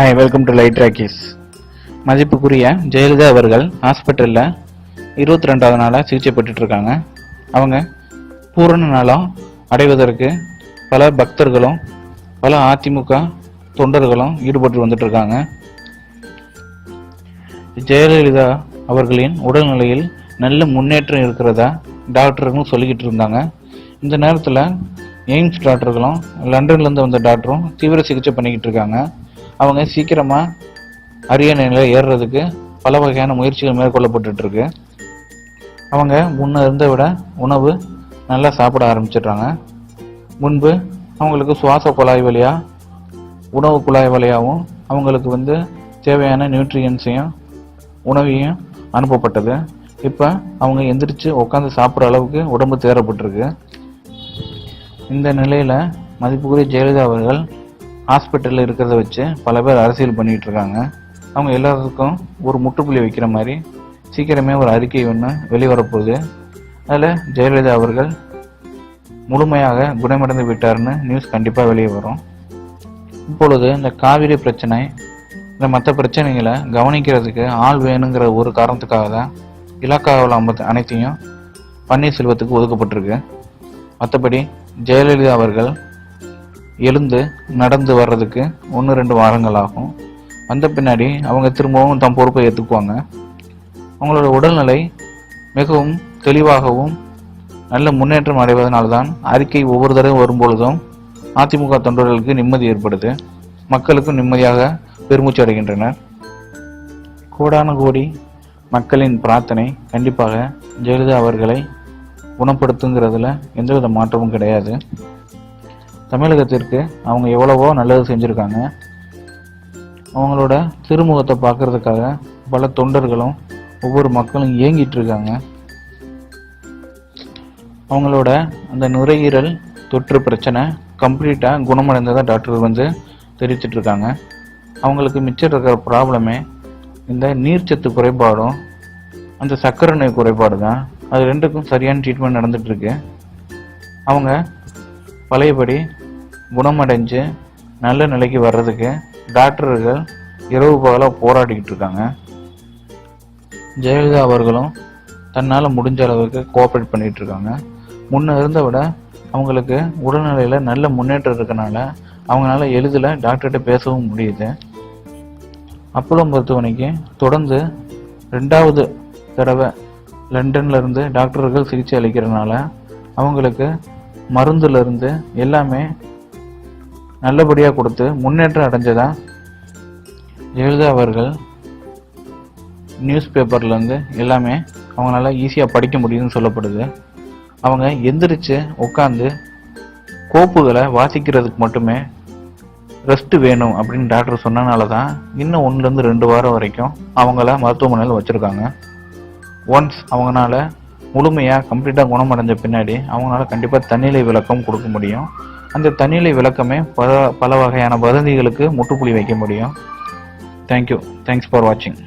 Hi welcome to light rockies மதிப்புக்குரிய ஜெயலலிதா அவர்கள் ஹாஸ்பிட்டலில் இருபத்தி ரெண்டாவது நாளாக சிகிச்சை பெற்றுட்டு இருக்காங்க அவங்க பூரண நலம் அடைவதற்கு பல பக்தர்களும் பல அதிமுக தொண்டர்களும் ஈடுபட்டு வந்துட்டுருக்காங்க ஜெயலலிதா அவர்களின் உடல்நிலையில் நல்ல முன்னேற்றம் இருக்கிறதா டாக்டர்களும் சொல்லிக்கிட்டு இருந்தாங்க இந்த நேரத்தில் எய்ம்ஸ் டாக்டர்களும் லண்டன்லேருந்து வந்த டாக்டரும் தீவிர சிகிச்சை பண்ணிக்கிட்டு இருக்காங்க அவங்க சீக்கிரமாக அரிய நிலையில் ஏறுறதுக்கு பல வகையான முயற்சிகள் மேற்கொள்ளப்பட்டுட்டு இருக்கு அவங்க முன்ன இருந்த விட உணவு நல்லா சாப்பிட ஆரம்பிச்சிடுறாங்க. முன்பு அவங்களுக்கு சுவாச குழாய் வழியாக உணவு குழாய் வழியாகவும் அவங்களுக்கு வந்து தேவையான நியூட்ரியன்ஸையும் உணவையும் அனுப்பப்பட்டது. இப்போ அவங்க எந்திரிச்சு உட்காந்து சாப்பிட்ற அளவுக்கு உடம்பு தேரப்பட்டிருக்கு இந்த நிலையில் மதிப்புக்குரிய ஜெயலலிதா அவர்கள் ஹாஸ்பிட்டலில் இருக்கிறத வச்சு பல பேர் அரசியல் பண்ணிகிட்டு இருக்காங்க. அவங்க எல்லாருக்கும் ஒரு முற்றுப்புள்ளி வைக்கிற மாதிரி சீக்கிரமே ஒரு அறிக்கை ஒன்று வெளிவரப்போகுது. அதில் ஜெயலலிதா அவர்கள் முழுமையாக குணமடைந்து விட்டார்னு நியூஸ் கண்டிப்பாக வெளியே வரும். இப்பொழுது இந்த காவிரி பிரச்சனை இந்த மற்ற பிரச்சனைகளை கவனிக்கிறதுக்கு ஆள் வேணுங்கிற ஒரு காரணத்துக்காக தான் இலாக்காவில் அமர்த்த அனைத்தையும் பன்னீர்செல்வத்துக்கு ஒதுக்கப்பட்டிருக்கு. மற்றபடி ஜெயலலிதா அவர்கள் எழுந்து நடந்து வர்றதுக்கு ஒன்று ரெண்டு வாரங்கள் ஆகும் வந்த பின்னாடி அவங்க திரும்பவும் தம் பொறுப்பை ஏற்றுக்குவாங்க அவங்களோட உடல்நிலை மிகவும் தெளிவாகவும் நல்ல முன்னேற்றம் அடைவதனால்தான் அறிக்கை ஒவ்வொரு தடவை வரும்பொழுதும் அதிமுக தொண்டர்களுக்கு நிம்மதி ஏற்படுது. மக்களுக்கும் நிம்மதியாக பெருமூச்சு அடைகின்றனர். கோடான கோடி மக்களின் பிரார்த்தனை கண்டிப்பாக ஜெயலலிதா அவர்களை குணப்படுத்துங்கிறதுல எந்தவித மாற்றமும் கிடையாது. தமிழகத்திற்கு அவங்க எவ்வளவோ நல்லது செஞ்சுருக்காங்க. அவங்களோட திருமுகத்தை பார்க்கறதுக்காக பல தொண்டர்களும் ஒவ்வொரு மக்களும் இயங்கிட்டு இருக்காங்க அவங்களோட அந்த நுரையீரல் தொற்று பிரச்சனை கம்ப்ளீட்டாக குணமடைந்ததாக டாக்டர் வந்து தெரிவிச்சிட்டு இருக்காங்க அவங்களுக்கு மிச்சம் இருக்கிற ப்ராப்ளமே இந்த நீர்ச்சத்து குறைபாடும் அந்த சர்க்கரை நோய் குறைபாடு தான் அது ரெண்டுக்கும் சரியான ட்ரீட்மெண்ட் நடந்துட்டு அவங்க பழையபடி குணமடைஞ்சு நல்ல நிலைக்கு வர்றதுக்கு டாக்டர்கள் இரவு பகலாக போராடிக்கிட்டு இருக்காங்க. ஜெயலலிதா அவர்களும் தன்னால் முடிஞ்ச அளவுக்கு கோஆப்ரேட் பண்ணிகிட்டு இருக்காங்க. முன்ன இருந்த விட அவங்களுக்கு உடல்நிலையில் நல்ல முன்னேற்றம் இருக்கனால அவங்களால எளிதில் டாக்டர்கிட்ட பேசவும் முடியுது. அப்போலோ மருத்துவமனைக்கு தொடர்ந்து ரெண்டாவது தடவை லண்டன்ல இருந்து டாக்டர்கள் சிகிச்சை அளிக்கிறனால அவங்களுக்கு மருந்துலேருந்து எல்லாமே நல்லபடியாக கொடுத்து முன்னேற்றம் அடைஞ்சதா? ஜெயலலிதா அவர்கள் நியூஸ் பேப்பர்லேருந்து எல்லாமே அவங்களால ஈஸியாக படிக்க முடியுதுன்னு சொல்லப்படுது. அவங்க எந்திரிச்சு உட்காந்து கோப்புகளை வாசிக்கிறதுக்கு மட்டுமே ரெஸ்ட் வேணும் அப்படின்னு டாக்டர் சொன்னனால தான் இன்னும் ஒன்றுலேருந்து ரெண்டு வாரம் வரைக்கும் அவங்கள மருத்துவமனையில் வச்சுருக்காங்க. ஒன்ஸ் அவங்களால முழுமையாக கம்ப்ளீட்டாக குணமடைஞ்ச பின்னாடி அவங்களால கண்டிப்பாக தன்னிலை விளக்கம் கொடுக்க முடியும். அந்த தன்னிலை விளக்கமே பல பல வகையான வதந்திகளுக்கு முற்றுப்புள்ளி வைக்க முடியும். தேங்க்யூ தேங்க்ஸ் ஃபார் வாட்சிங்